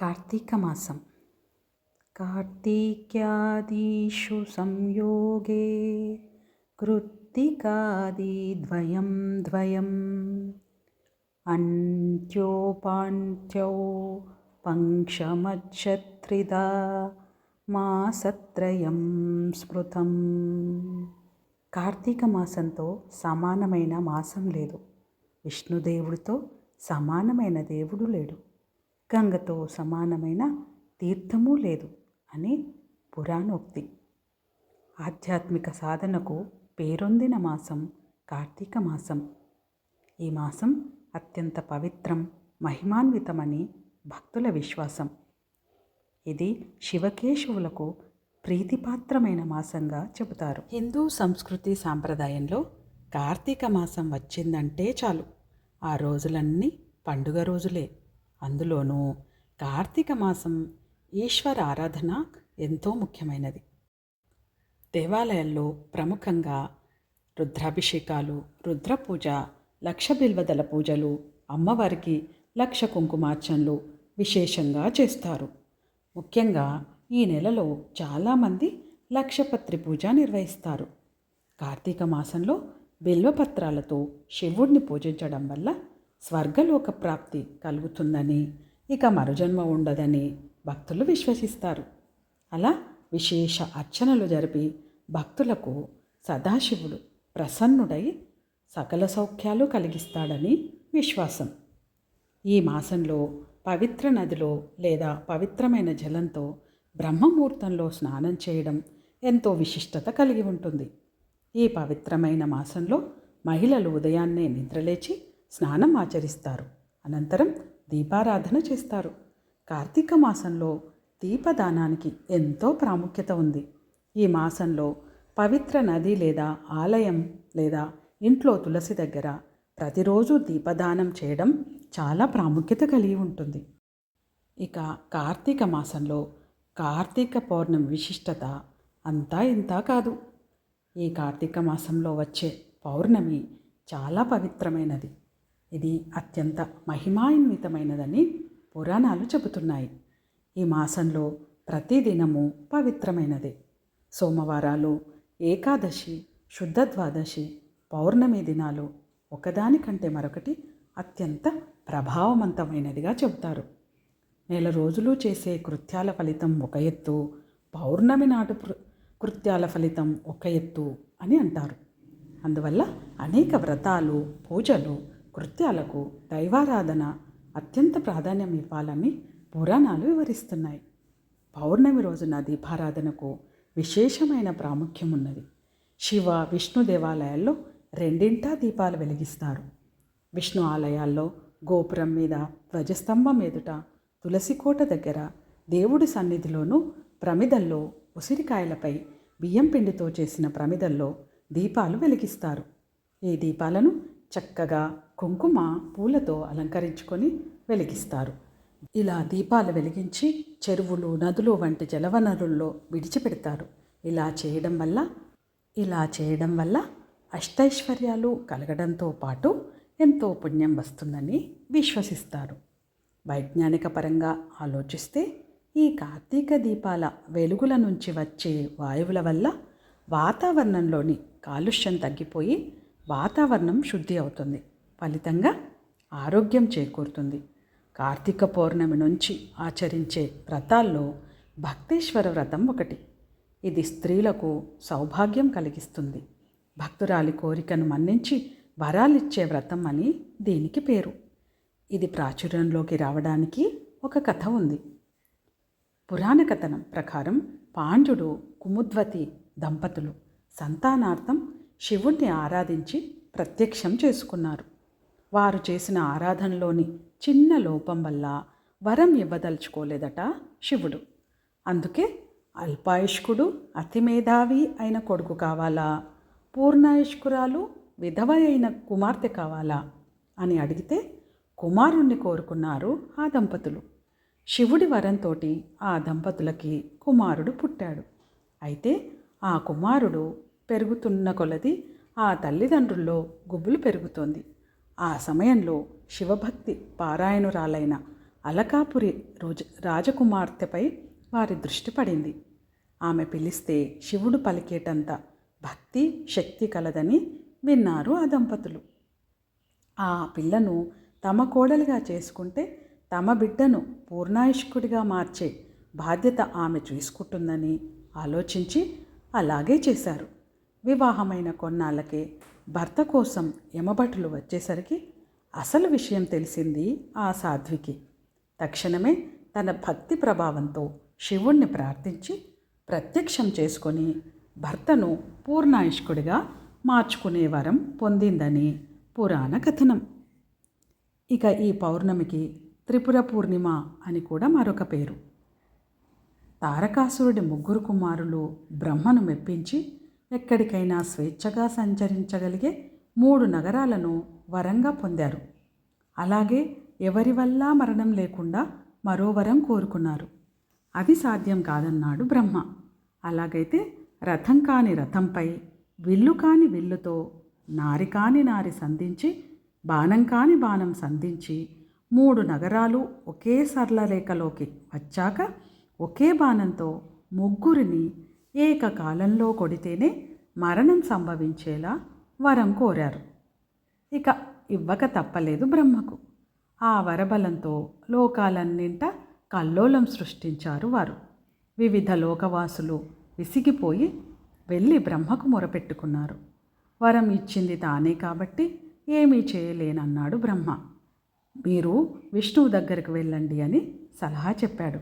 కార్తీక మాసం. కార్తీక్యాదీషు సంయోగే కృత్తికాదిద్వయం ద్వయం అంత్యోపాంత్యౌ పంక్షమచ్చత్రిదా మాసత్రయం స్మృతం. కార్తీక మాసంతో సమానమైన మాసం లేదు. విష్ణుదేవుడితో సమానమైన దేవుడు లేడు. గంగతో సమానమైన తీర్థమూ లేదు అని పురాణోక్తి. ఆధ్యాత్మిక సాధనకు పేరొందిన మాసం కార్తీక మాసం. ఈ మాసం అత్యంత పవిత్రం మహిమాన్వితమని భక్తుల విశ్వాసం. ఇది శివకేశవులకు ప్రీతిపాత్రమైన మాసంగా చెబుతారు. హిందూ సంస్కృతి సాంప్రదాయంలో కార్తీక మాసం వచ్చిందంటే చాలు. ఆ రోజులన్నీ పండుగ రోజులే. అందులోనూ కార్తీక మాసం ఈశ్వర ఆరాధన ఎంతో ముఖ్యమైనది. దేవాలయాల్లో ప్రముఖంగా రుద్రాభిషేకాలు రుద్రపూజ లక్ష బిల్వదల పూజలు అమ్మవారికి లక్ష కుంకుమార్చనలు విశేషంగా చేస్తారు. ముఖ్యంగా ఈ నెలలో చాలామంది లక్షపత్రి పూజ నిర్వహిస్తారు. కార్తీక మాసంలో బిల్వపత్రాలతో శివుడిని పూజించడం వల్ల స్వర్గలోక ప్రాప్తి కలుగుతుందని ఇక మరుజన్మ ఉండదని భక్తులు విశ్వసిస్తారు. అలా విశేష అర్చనలు జరిపి భక్తులకు సదాశివుడు ప్రసన్నుడై సకల సౌఖ్యాలు కలిగిస్తాడని విశ్వాసం. ఈ మాసంలో పవిత్ర నదిలో లేదా పవిత్రమైన జలంతో బ్రహ్మముహూర్తంలో స్నానం చేయడం ఎంతో విశిష్టత కలిగి ఉంటుంది. ఈ పవిత్రమైన మాసంలో మహిళలు ఉదయాన్నే నిద్రలేచి స్నానం ఆచరిస్తారు. అనంతరం దీపారాధన చేస్తారు. కార్తీక మాసంలో దీపదానానికి ఎంతో ప్రాముఖ్యత ఉంది. ఈ మాసంలో పవిత్ర నది లేదా ఆలయం లేదా ఇంట్లో తులసి దగ్గర ప్రతిరోజు దీపదానం చేయడం చాలా ప్రాముఖ్యత కలిగి ఉంటుంది. ఇక కార్తీక మాసంలో కార్తీక పౌర్ణమి విశిష్టత అంతా ఇంతా కాదు. ఈ కార్తీక మాసంలో వచ్చే పౌర్ణమి చాలా పవిత్రమైనది. ఇది అత్యంత మహిమాన్వితమైనదని పురాణాలు చెబుతున్నాయి. ఈ మాసంలో ప్రతిదినము పవిత్రమైనది. సోమవారాలు ఏకాదశి శుద్ధ ద్వాదశి పౌర్ణమి దినాలు ఒకదానికంటే మరొకటి అత్యంత ప్రభావవంతమైనదిగా చెబుతారు. నెల రోజులు చేసే కృత్యాల ఫలితం ఒక ఎత్తు పౌర్ణమి నాటు కృత్యాల ఫలితం ఒక ఎత్తు అని అంటారు. అందువల్ల అనేక వ్రతాలు పూజలు కృత్యాలకు దైవారాధన అత్యంత ప్రాధాన్యం ఇవ్వాలని పురాణాలు వివరిస్తున్నాయి. పౌర్ణమి రోజున దీపారాధనకు విశేషమైన ప్రాముఖ్యం ఉన్నది. శివ విష్ణు దేవాలయాల్లో రెండింటా దీపాలు వెలిగిస్తారు. విష్ణు ఆలయాల్లో గోపురం మీద ధ్వజస్తంభం ఎదుట తులసికోట దగ్గర దేవుడి సన్నిధిలోనూ ప్రమిదల్లో ఉసిరికాయలపై బియ్యం పిండితో చేసిన ప్రమిదల్లో దీపాలు వెలిగిస్తారు. ఈ దీపాలను చక్కగా కుంకుమ పూలతో అలంకరించుకొని వెలిగిస్తారు. ఇలా దీపాలు వెలిగించి చెరువులు నదులు వంటి జలవనరుల్లో విడిచిపెడతారు. ఇలా చేయడం వల్ల ఇలా చేయడం వల్ల అష్టైశ్వర్యాలు కలగడంతో పాటు ఎంతో పుణ్యం వస్తుందని విశ్వసిస్తారు. వైజ్ఞానిక పరంగా ఆలోచిస్తే ఈ కార్తీక దీపాల వెలుగుల నుంచి వచ్చే వాయువుల వల్ల వాతావరణంలోని కాలుష్యం తగ్గిపోయి వాతావరణం శుద్ధి అవుతుంది. ఫలితంగా ఆరోగ్యం చేకూరుతుంది. కార్తీక పౌర్ణమి నుంచి ఆచరించే వ్రతాల్లో భక్తేశ్వర వ్రతం ఒకటి. ఇది స్త్రీలకు సౌభాగ్యం కలిగిస్తుంది. భక్తురాలి కోరికను మన్నించి వరాలిచ్చే వ్రతం అని దీనికి పేరు. ఇది ప్రాచుర్యంలోకి రావడానికి ఒక కథ ఉంది. పురాణ కథనం ప్రకారం పాండ్యుడు కుముద్వతి దంపతులు సంతానార్థం శివుణ్ణి ఆరాధించి ప్రత్యక్షం చేసుకున్నారు. వారు చేసిన ఆరాధనలోని చిన్న లోపం వల్ల వరం ఇవ్వదలుచుకోలేదట శివుడు. అందుకే అల్పాయుష్కుడు అతి మేధావి అయిన కొడుకు కావాలా? పూర్ణాయుష్కురాలు విధవ అయిన కుమార్తె కావాలా? అని అడిగితే కుమారుణ్ణి కోరుకున్నారు ఆ దంపతులు. శివుడి వరంతో ఆ దంపతులకి కుమారుడు పుట్టాడు. అయితే ఆ కుమారుడు పెరుగుతున్న కొలది ఆ తల్లిదండ్రుల్లో గుబులు పెరుగుతోంది. ఆ సమయంలో శివభక్తి పారాయణురాలైన అలకాపురి రోజ రాజకుమార్తెపై వారి దృష్టి పడింది. ఆమె పిలిస్తే శివుడు పలికేటంత భక్తి శక్తి కలదని విన్నారు ఆ దంపతులు. ఆ పిల్లను తమ కోడలిగా చేసుకుంటే తమ బిడ్డను పూర్ణాయుష్కుడిగా మార్చే బాధ్యత ఆమె చూసుకుంటుందని ఆలోచించి అలాగే చేశారు. వివాహమైన కొన్నాళ్ళకే భర్త కోసం యమభటులు వచ్చేసరికి అసలు విషయం తెలిసింది ఆ సాధ్వికి. తక్షణమే తన భక్తి ప్రభావంతో శివుణ్ణి ప్రార్థించి ప్రత్యక్షం చేసుకొని భర్తను పూర్ణాయుష్కుడిగా మార్చుకునే వరం పొందిందని పురాణ కథనం. ఇక ఈ పౌర్ణమికి త్రిపుర పూర్ణిమ అని కూడా మరొక పేరు. తారకాసురుడి ముగ్గురు కుమారులు బ్రహ్మను మెప్పించి ఎక్కడికైనా స్వేచ్ఛగా సంచరించగలిగే మూడు నగరాలను వరంగా పొందారు. అలాగే ఎవరి వల్ల మరణం లేకుండా మరో వరం కోరుకున్నారు. అది సాధ్యం కాదన్నాడు బ్రహ్మ. అలాగైతే రథం కాని రథంపై విల్లు కాని విల్లుతో నారి కాని నారి సంధించి బాణం కాని బాణం సంధించి మూడు నగరాలు ఒకే సరళ రేఖలోకి వచ్చాక ఒకే బాణంతో ముగ్గురిని ఏకకాలంలో కొడితేనే మరణం సంభవించేలా వరం కోరారు. ఇక ఇవ్వక తప్పలేదు బ్రహ్మకు. ఆ వరబలంతో లోకాలన్నింట కల్లోలం సృష్టించారు వారు. వివిధ లోకవాసులు విసిగిపోయి వెళ్ళి బ్రహ్మకు మొరపెట్టుకున్నారు. వరం ఇచ్చింది తానే కాబట్టి ఏమీ చేయలేనన్నాడు బ్రహ్మ. మీరు విష్ణువు దగ్గరికి వెళ్ళండి అని సలహా చెప్పాడు.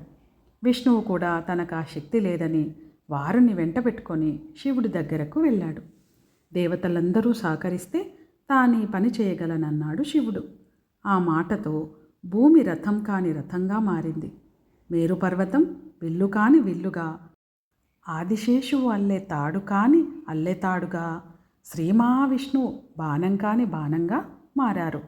విష్ణువు కూడా తనకు ఆ శక్తి లేదని వారిని వెంట పెట్టుకొని శివుడి దగ్గరకు వెళ్ళాడు. దేవతలందరూ సహకరిస్తే తానీ పని చేయగలనన్నాడు శివుడు. ఆ మాటతో భూమి రథం కాని రథంగా మారింది. మేరుపర్వతం విల్లు కాని విల్లుగా ఆదిశేషువు అల్లే తాడు కాని అల్లే తాడుగా శ్రీ మహావిష్ణువు బాణం కాని బాణంగా మారారు.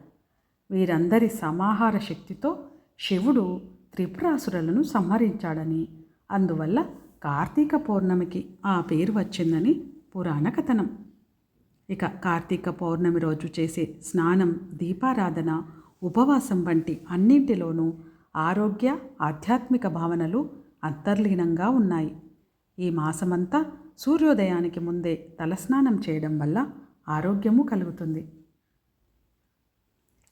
వీరందరి సమాహార శక్తితో శివుడు త్రిపురాసురులను సంహరించాడని అందువల్ల కార్తీక పౌర్ణమికి ఆ పేరు వచ్చిందని పురాణ కథనం ఇక కార్తీక పౌర్ణమి రోజు చేసే స్నానం దీపారాధన ఉపవాసం వంటి అన్నింటిలోనూ ఆరోగ్య ఆధ్యాత్మిక భావనలు అంతర్లీనంగా ఉన్నాయి. ఈ మాసమంతా సూర్యోదయానికి ముందే తలస్నానం చేయడం వల్ల ఆరోగ్యము కలుగుతుంది.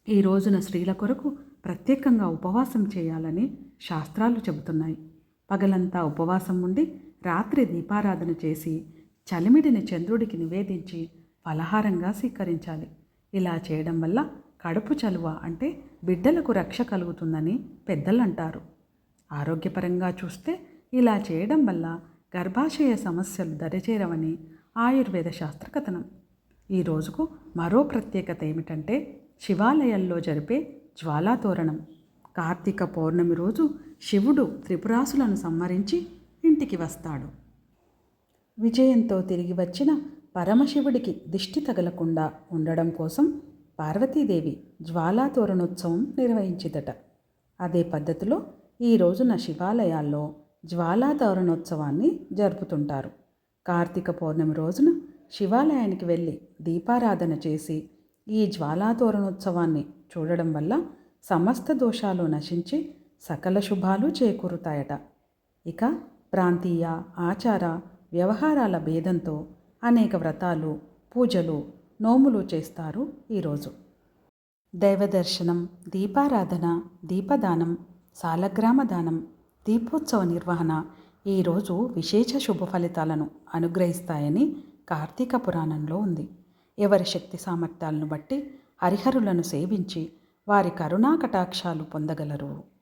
ఈ రోజున స్త్రీల కొరకు ప్రత్యేకంగా ఉపవాసం చేయాలని శాస్త్రాలు చెబుతున్నాయి. పగలంతా ఉపవాసం ఉండి రాత్రి దీపారాధన చేసి చలిమిడిని చంద్రుడికి నివేదించి ఫలహారంగా స్వీకరించాలి. ఇలా చేయడం వల్ల కడుపు చలువ అంటే బిడ్డలకు రక్ష కలుగుతుందని పెద్దలు అంటారు ఆరోగ్యపరంగా చూస్తే ఇలా చేయడం వల్ల గర్భాశయ సమస్యలు దరిచేరవని ఆయుర్వేద శాస్త్ర కథనం. ఈ రోజుకు మరో ప్రత్యేకత ఏమిటంటే శివాలయాల్లో జరిపే జ్వాలాతోరణం. కార్తీక పౌర్ణమి రోజు శివుడు త్రిపురాసులను సంహరించి ఇంటికి వస్తాడు. విజయంతో తిరిగి వచ్చిన పరమశివుడికి దిష్టి తగలకుండా ఉండడం కోసం పార్వతీదేవి జ్వాలాతోరణోత్సవం నిర్వహించిదట. అదే పద్ధతిలో ఈ రోజున శివాలయాల్లో జ్వాలాతోరణోత్సవాన్ని జరుపుతుంటారు. కార్తీక పౌర్ణమి రోజున శివాలయానికి వెళ్ళి దీపారాధన చేసి ఈ జ్వాలాతోరణోత్సవాన్ని చూడడం వల్ల సమస్త దోషాలు నశించి సకల శుభాలు చేకూరుతాయట. ఇక ప్రాంతీయ ఆచార వ్యవహారాల భేదంతో అనేక వ్రతాలు పూజలు నోములు చేస్తారు ఈరోజు దైవదర్శనం దీపారాధన దీపదానం సాలగ్రామ దానం దీపోత్సవ నిర్వహణ ఈరోజు విశేష శుభ ఫలితాలను అనుగ్రహిస్తాయని కార్తీక పురాణంలో ఉంది. ఎవరి శక్తి సామర్థ్యాలను బట్టి హరిహరులను సేవించి వారి కరుణా కటాక్షాలు పొందగలరు.